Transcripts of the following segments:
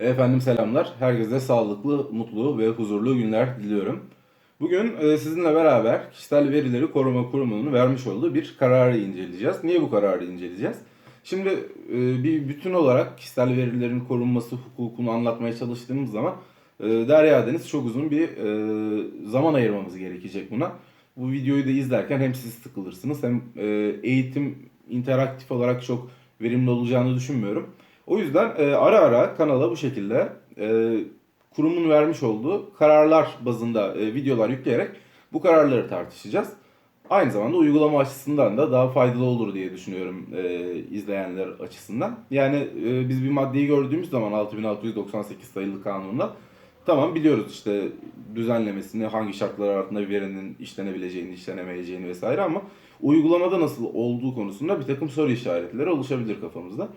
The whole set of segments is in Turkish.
Efendim selamlar. Herkese sağlıklı, mutlu ve huzurlu günler diliyorum. Bugün e, sizinle beraber Kişisel Verileri Koruma Kurumu'nun vermiş olduğu bir kararı inceleyeceğiz. Niye bu kararı inceleyeceğiz? Şimdi e, bir bütün olarak kişisel verilerin korunması hukukunu anlatmaya çalıştığımız zaman e, Derya Deniz çok uzun bir zaman ayırmamız gerekecek buna. Bu videoyu da izlerken hem siz sıkılırsınız hem eğitim interaktif olarak çok verimli olacağını düşünmüyorum. O yüzden e, ara ara kanala bu şekilde e, kurumun vermiş olduğu kararlar bazında e, videolar yükleyerek bu kararları tartışacağız. Aynı zamanda uygulama açısından da daha faydalı olur diye düşünüyorum e, izleyenler açısından. Yani e, biz bir maddeyi gördüğümüz zaman 6698 sayılı kanunda tamam biliyoruz işte düzenlemesini, hangi şartlar altında bir verinin işlenebileceğini, işlenemeyeceğini vesaire ama uygulamada nasıl olduğu konusunda bir takım soru işaretleri oluşabilir kafamızda.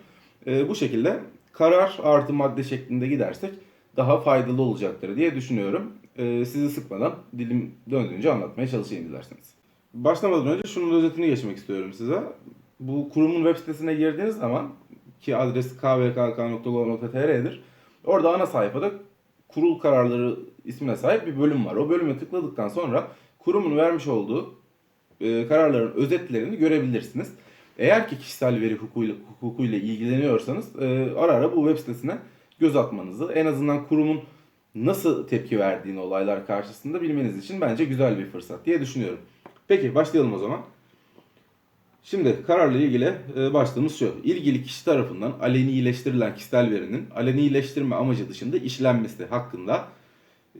E, bu şekilde karar artı madde şeklinde gidersek daha faydalı olacaktır diye düşünüyorum. E, sizi sıkmadan dilim döndüğünce anlatmaya çalışayım dilerseniz. Başlamadan önce şunun özetini geçmek istiyorum size. Bu kurumun web sitesine girdiğiniz zaman ki adres kvkk.gov.tr'dir. Orada ana sayfada kurul kararları ismine sahip bir bölüm var. O bölüme tıkladıktan sonra kurumun vermiş olduğu e, kararların özetlerini görebilirsiniz. Eğer ki kişisel veri hukukuyla, hukukuyla ilgileniyorsanız e, ara ara bu web sitesine göz atmanızı, en azından kurumun nasıl tepki verdiğini olaylar karşısında bilmeniz için bence güzel bir fırsat diye düşünüyorum. Peki başlayalım o zaman. Şimdi kararla ilgili e, başlığımız şu. İlgili kişi tarafından alenileştirilen kişisel verinin alenileştirme amacı dışında işlenmesi hakkında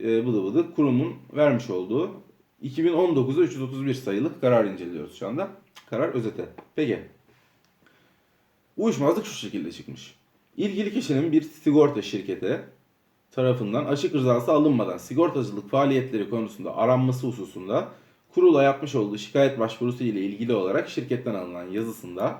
e, bıdı bıdı kurumun vermiş olduğu 2019'da 331 sayılı karar inceliyoruz şu anda. Karar özeti. Peki. Uyuşmazlık şu şekilde çıkmış. İlgili kişinin bir sigorta şirketi tarafından açık rızası alınmadan sigortacılık faaliyetleri konusunda aranması hususunda kurula yapmış olduğu şikayet başvurusu ile ilgili olarak şirketten alınan yazısında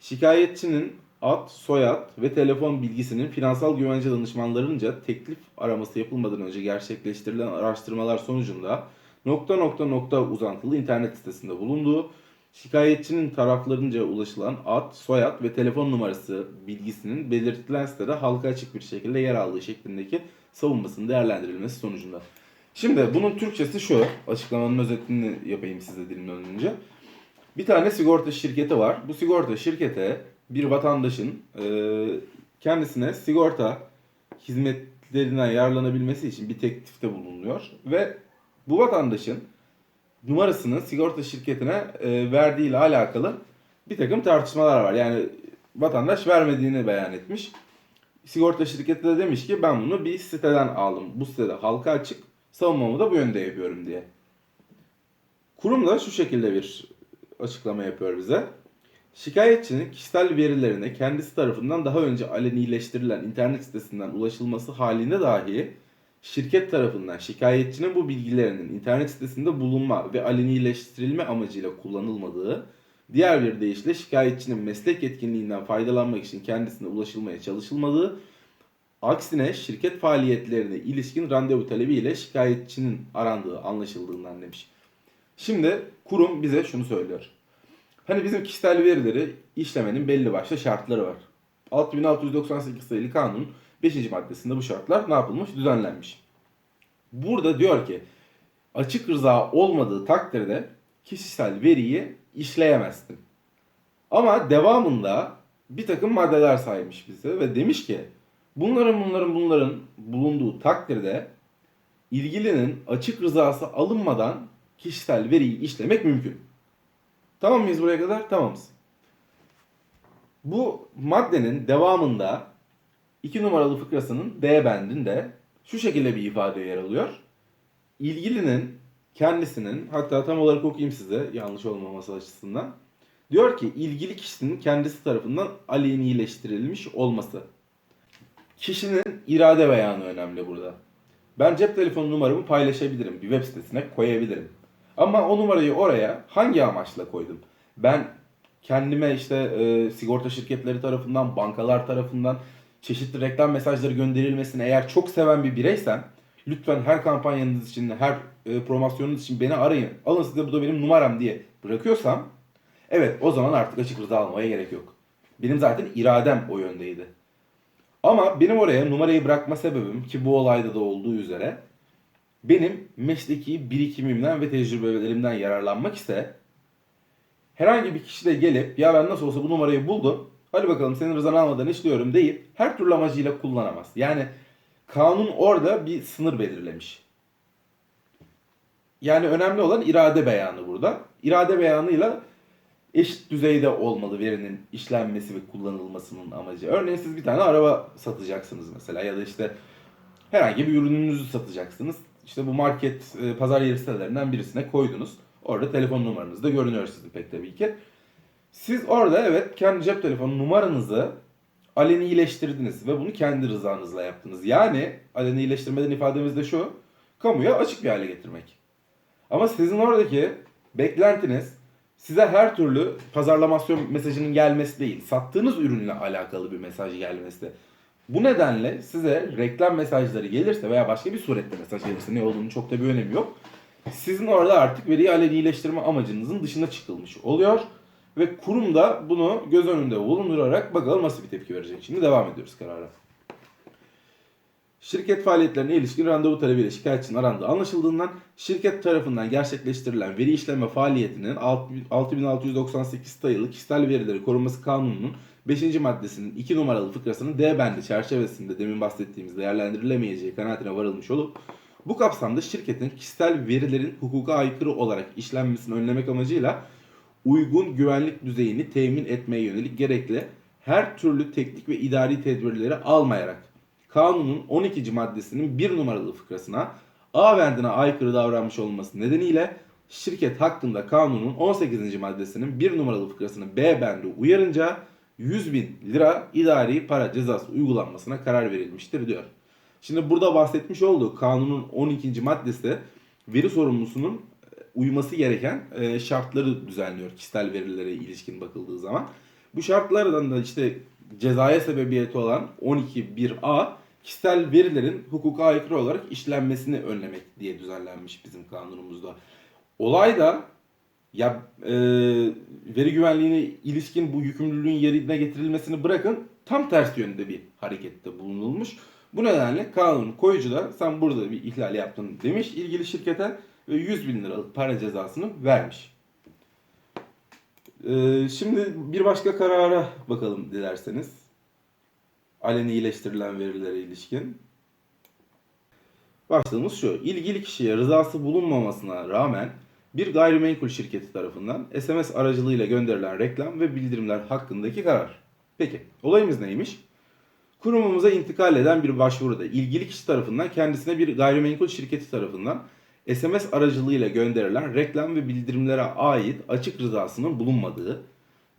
şikayetçinin ad, soyad ve telefon bilgisinin finansal güvence danışmanlarınca teklif araması yapılmadan önce gerçekleştirilen araştırmalar sonucunda nokta nokta nokta uzantılı internet sitesinde bulunduğu, şikayetçinin taraflarınca ulaşılan ad, soyad ve telefon numarası bilgisinin belirtilen sitede halka açık bir şekilde yer aldığı şeklindeki savunmasının değerlendirilmesi sonucunda. Şimdi bunun Türkçesi şu, açıklamanın özetini yapayım size dilimden önce. Bir tane sigorta şirketi var. Bu sigorta şirkete bir vatandaşın e, kendisine sigorta hizmetlerinden yararlanabilmesi için bir teklifte bulunuyor ve bu vatandaşın numarasını sigorta şirketine e, verdiği ile alakalı bir takım tartışmalar var. Yani vatandaş vermediğini beyan etmiş. Sigorta şirketi de demiş ki ben bunu bir siteden aldım. Bu sitede halka açık. Savunmamı da bu yönde yapıyorum diye. Kurum da şu şekilde bir açıklama yapıyor bize. Şikayetçinin kişisel verilerine kendisi tarafından daha önce alenileştirilen internet sitesinden ulaşılması halinde dahi şirket tarafından şikayetçinin bu bilgilerinin internet sitesinde bulunma ve alenileştirilme amacıyla kullanılmadığı, diğer bir deyişle şikayetçinin meslek yetkinliğinden faydalanmak için kendisine ulaşılmaya çalışılmadığı, aksine şirket faaliyetlerine ilişkin randevu talebiyle şikayetçinin arandığı anlaşıldığından demiş. Şimdi kurum bize şunu söylüyor. Hani bizim kişisel verileri işlemenin belli başlı şartları var. 6698 sayılı kanunun 5. maddesinde bu şartlar ne yapılmış? Düzenlenmiş. Burada diyor ki açık rıza olmadığı takdirde kişisel veriyi işleyemezsin. Ama devamında bir takım maddeler saymış bize ve demiş ki bunların bunların bunların bulunduğu takdirde ilgilinin açık rızası alınmadan kişisel veriyi işlemek mümkün. Tamam mıyız buraya kadar? Tamamız. Bu maddenin devamında 2 numaralı fıkrasının D bendinde şu şekilde bir ifade yer alıyor. İlgilinin kendisinin hatta tam olarak okuyayım size yanlış olmaması açısından. Diyor ki ilgili kişinin kendisi tarafından alenileştirilmiş olması. Kişinin irade beyanı önemli burada. Ben cep telefonu numaramı paylaşabilirim. Bir web sitesine koyabilirim. Ama o numarayı oraya hangi amaçla koydum? Ben kendime işte e, sigorta şirketleri tarafından, bankalar tarafından çeşitli reklam mesajları gönderilmesini eğer çok seven bir bireysem lütfen her kampanyanız için, her e, promosyonunuz için beni arayın. Alın size bu da benim numaram diye bırakıyorsam evet o zaman artık açık rıza almaya gerek yok. Benim zaten iradem o yöndeydi. Ama benim oraya numarayı bırakma sebebim ki bu olayda da olduğu üzere benim mesleki birikimimden ve tecrübelerimden yararlanmak ise herhangi bir kişi de gelip ya ben nasıl olsa bu numarayı buldum hadi bakalım senin rızanı almadan işliyorum deyip her türlü amacıyla kullanamaz. Yani kanun orada bir sınır belirlemiş. Yani önemli olan irade beyanı burada. İrade beyanıyla eşit düzeyde olmalı verinin işlenmesi ve kullanılmasının amacı. Örneğin siz bir tane araba satacaksınız mesela ya da işte herhangi bir ürününüzü satacaksınız. İşte bu market, e, pazar yeri sitelerinden birisine koydunuz. Orada telefon numaranız da görünüyor sizin pek tabii ki. Siz orada evet kendi cep telefonu numaranızı alenileştirdiniz ve bunu kendi rızanızla yaptınız. Yani alenileştirmeden ifademiz de şu, kamuya açık bir hale getirmek. Ama sizin oradaki beklentiniz size her türlü pazarlamasyon mesajının gelmesi değil, sattığınız ürünle alakalı bir mesaj gelmesi. Bu nedenle size reklam mesajları gelirse veya başka bir surette mesaj gelirse ne olduğunu çok da bir önemi yok. Sizin orada artık veriyi alenileştirme amacınızın dışına çıkılmış oluyor. Ve kurum da bunu göz önünde bulundurarak bakalım nasıl bir tepki verecek. Şimdi devam ediyoruz karara. Şirket faaliyetlerine ilişkin randevu talebiyle şikayetçinin arandığı anlaşıldığından şirket tarafından gerçekleştirilen veri işleme faaliyetinin 6698 sayılı kişisel verileri korunması kanununun 5. maddesinin 2 numaralı fıkrasının D bendi çerçevesinde demin bahsettiğimiz değerlendirilemeyeceği kanaatine varılmış olup bu kapsamda şirketin kişisel verilerin hukuka aykırı olarak işlenmesini önlemek amacıyla uygun güvenlik düzeyini temin etmeye yönelik gerekli her türlü teknik ve idari tedbirleri almayarak kanunun 12. maddesinin 1 numaralı fıkrasına A bendine aykırı davranmış olması nedeniyle şirket hakkında kanunun 18. maddesinin 1 numaralı fıkrasını B bendi uyarınca 100 bin lira idari para cezası uygulanmasına karar verilmiştir diyor. Şimdi burada bahsetmiş olduğu kanunun 12. maddesi veri sorumlusunun uyması gereken e, şartları düzenliyor kişisel verilere ilişkin bakıldığı zaman. Bu şartlardan da işte cezaya sebebiyeti olan 12.1a kişisel verilerin hukuka aykırı olarak işlenmesini önlemek diye düzenlenmiş bizim kanunumuzda. Olay da ya e, veri güvenliğine ilişkin bu yükümlülüğün yerine getirilmesini bırakın tam ters yönde bir harekette bulunulmuş. Bu nedenle kanun koyucu da sen burada bir ihlal yaptın demiş ilgili şirkete 100 bin liralık para cezasını vermiş. Ee, şimdi bir başka karara bakalım dilerseniz. Aleni iyileştirilen verilere ilişkin. Başlığımız şu. İlgili kişiye rızası bulunmamasına rağmen bir gayrimenkul şirketi tarafından SMS aracılığıyla gönderilen reklam ve bildirimler hakkındaki karar. Peki olayımız neymiş? Kurumumuza intikal eden bir başvuruda ilgili kişi tarafından kendisine bir gayrimenkul şirketi tarafından SMS aracılığıyla gönderilen reklam ve bildirimlere ait açık rızasının bulunmadığı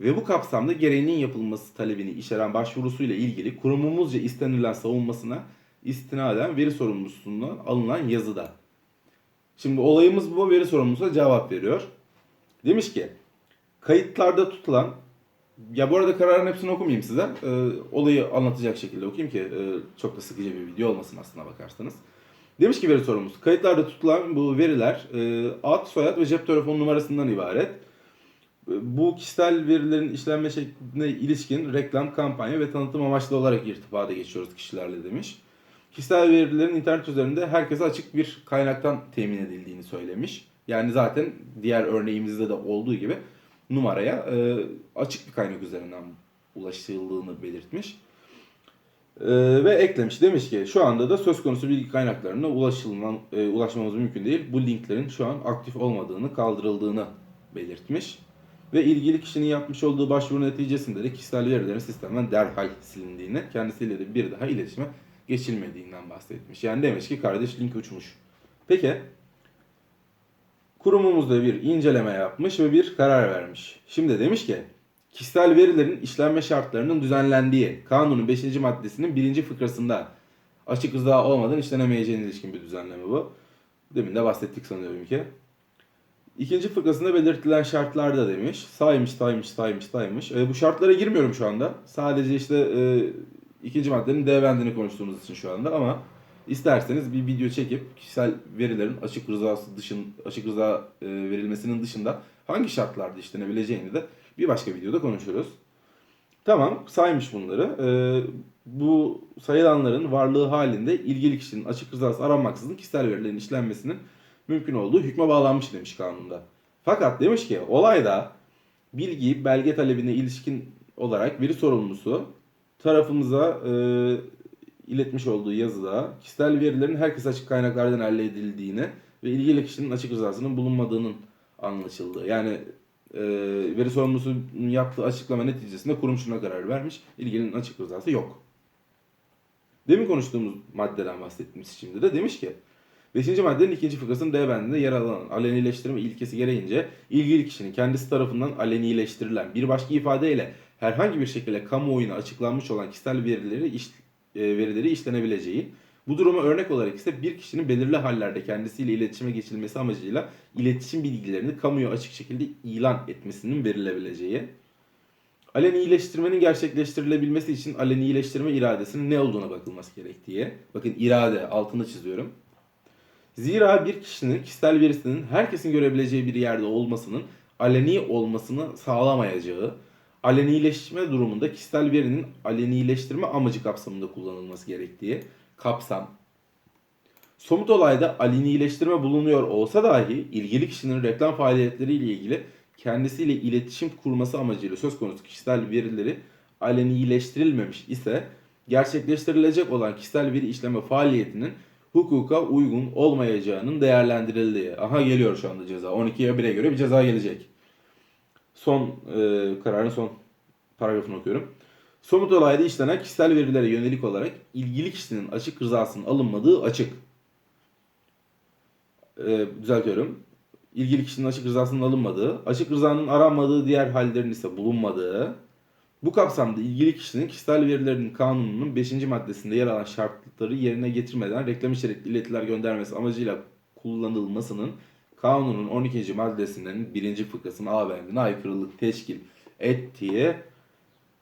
ve bu kapsamda gereğinin yapılması talebini içeren başvurusuyla ilgili kurumumuzca istenilen savunmasına istinaden veri sorumlusundan alınan yazıda. Şimdi olayımız bu veri sorumlusuna cevap veriyor. Demiş ki kayıtlarda tutulan ya bu arada kararın hepsini okumayayım size. Ee, olayı anlatacak şekilde okuyayım ki e, çok da sıkıcı bir video olmasın aslına bakarsanız. Demiş ki veri sorumlusu, kayıtlarda tutulan bu veriler e, ad, soyad ve cep telefonu numarasından ibaret. E, Bu kişisel verilerin işlenme şekline ilişkin reklam, kampanya ve tanıtım amaçlı olarak irtibata geçiyoruz kişilerle demiş. Kişisel verilerin internet üzerinde herkese açık bir kaynaktan temin edildiğini söylemiş. Yani zaten diğer örneğimizde de olduğu gibi numaraya e, açık bir kaynak üzerinden ulaşıldığını belirtmiş. Ee, ve eklemiş. Demiş ki şu anda da söz konusu bilgi kaynaklarına ulaşılman, e, ulaşmamız mümkün değil. Bu linklerin şu an aktif olmadığını, kaldırıldığını belirtmiş. Ve ilgili kişinin yapmış olduğu başvuru neticesinde de kişisel verilerin sistemden derhal silindiğini, kendisiyle de bir daha iletişime geçilmediğinden bahsetmiş. Yani demiş ki kardeş link uçmuş. Peki kurumumuz da bir inceleme yapmış ve bir karar vermiş. Şimdi demiş ki kişisel verilerin işlenme şartlarının düzenlendiği kanunun 5. maddesinin 1. fıkrasında açık rıza olmadan işlenemeyeceğine ilişkin bir düzenleme bu. Demin de bahsettik sanıyorum ki. İkinci fıkrasında belirtilen şartlarda demiş. Saymış, saymış, saymış, saymış. E, bu şartlara girmiyorum şu anda. Sadece işte e, ikinci maddenin D konuştuğumuz için şu anda ama isterseniz bir video çekip kişisel verilerin açık rızası dışın açık rıza e, verilmesinin dışında hangi şartlarda işlenebileceğini de bir başka videoda konuşuruz. Tamam saymış bunları. Ee, bu sayılanların varlığı halinde ilgili kişinin açık rızası aranmaksızın kişisel verilerin işlenmesinin mümkün olduğu hükme bağlanmış demiş kanunda. Fakat demiş ki olayda bilgi belge talebine ilişkin olarak veri sorumlusu tarafımıza e, iletmiş olduğu yazıda kişisel verilerin herkes açık kaynaklardan elde edildiğini ve ilgili kişinin açık rızasının bulunmadığının anlaşıldığı. Yani e, veri sorumlusunun yaptığı açıklama neticesinde kurum şuna karar vermiş. İlgilinin açık rızası yok. Demin konuştuğumuz maddeden bahsettiğimiz şimdi de demiş ki 5. maddenin ikinci fıkrasının D bendinde yer alan alenileştirme ilkesi gereğince ilgili kişinin kendisi tarafından alenileştirilen bir başka ifadeyle herhangi bir şekilde kamuoyuna açıklanmış olan kişisel verileri iş, e, verileri işlenebileceği, bu duruma örnek olarak ise bir kişinin belirli hallerde kendisiyle iletişime geçilmesi amacıyla iletişim bilgilerini kamuya açık şekilde ilan etmesinin verilebileceği, alenileştirmenin gerçekleştirilebilmesi için alenileştirme iradesinin ne olduğuna bakılması gerektiği. Bakın irade altını çiziyorum. Zira bir kişinin kişisel verisinin herkesin görebileceği bir yerde olmasının aleni olmasını sağlamayacağı, alenileşme durumunda kişisel verinin alenileştirme amacı kapsamında kullanılması gerektiği kapsam. Somut olayda alenileştirme bulunuyor olsa dahi ilgili kişinin reklam faaliyetleriyle ilgili kendisiyle iletişim kurması amacıyla söz konusu kişisel verileri alenileştirilmemiş ise gerçekleştirilecek olan kişisel veri işleme faaliyetinin hukuka uygun olmayacağının değerlendirildiği. Aha geliyor şu anda ceza. 12'ye 1'e göre bir ceza gelecek. Son e, kararın son paragrafını okuyorum. Somut olayda işlenen kişisel verilere yönelik olarak ilgili kişinin açık rızasının alınmadığı açık. E, düzeltiyorum. İlgili kişinin açık rızasının alınmadığı, açık rızanın aranmadığı diğer hallerin ise bulunmadığı, bu kapsamda ilgili kişinin kişisel verilerinin kanununun 5. maddesinde yer alan şartları yerine getirmeden reklam içerikli iletiler göndermesi amacıyla kullanılmasının kanunun 12. maddesinin 1. fıkrasının A bendine aykırılık teşkil ettiği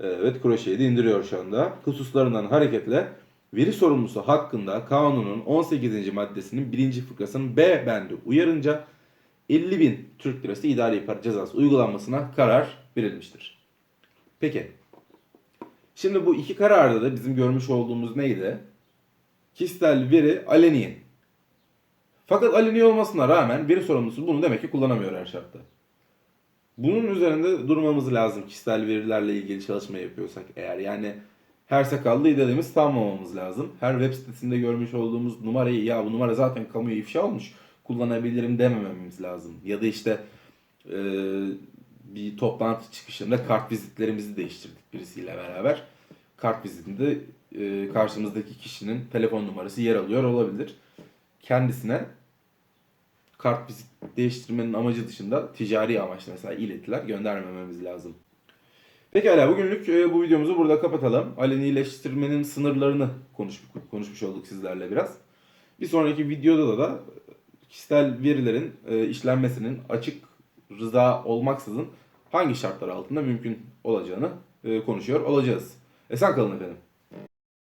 evet kroşeyi de indiriyor şu anda. Hususlarından hareketle veri sorumlusu hakkında kanunun 18. maddesinin 1. fıkrasının B bendi uyarınca 50 bin Türk lirası idari para cezası uygulanmasına karar verilmiştir. Peki. Şimdi bu iki kararda da bizim görmüş olduğumuz neydi? Kişisel veri aleni. Fakat aleni olmasına rağmen veri sorumlusu bunu demek ki kullanamıyor her şartta. Bunun üzerinde durmamız lazım kişisel verilerle ilgili çalışma yapıyorsak eğer. Yani her sakallı dediğimiz sanmamamız lazım. Her web sitesinde görmüş olduğumuz numarayı ya bu numara zaten kamuya ifşa olmuş kullanabilirim demememiz lazım. Ya da işte e, bir toplantı çıkışında kart vizitlerimizi değiştirdik birisiyle beraber. Kart vizitinde e, karşımızdaki kişinin telefon numarası yer alıyor olabilir. Kendisine kart vizit değiştirmenin amacı dışında ticari amaçla mesela iletiler göndermememiz lazım. Pekala bugünlük e, bu videomuzu burada kapatalım. Alenileştirmenin sınırlarını konuş, konuşmuş olduk sizlerle biraz. Bir sonraki videoda da kişisel verilerin e, işlenmesinin açık rıza olmaksızın hangi şartlar altında mümkün olacağını e, konuşuyor olacağız. Esen kalın efendim.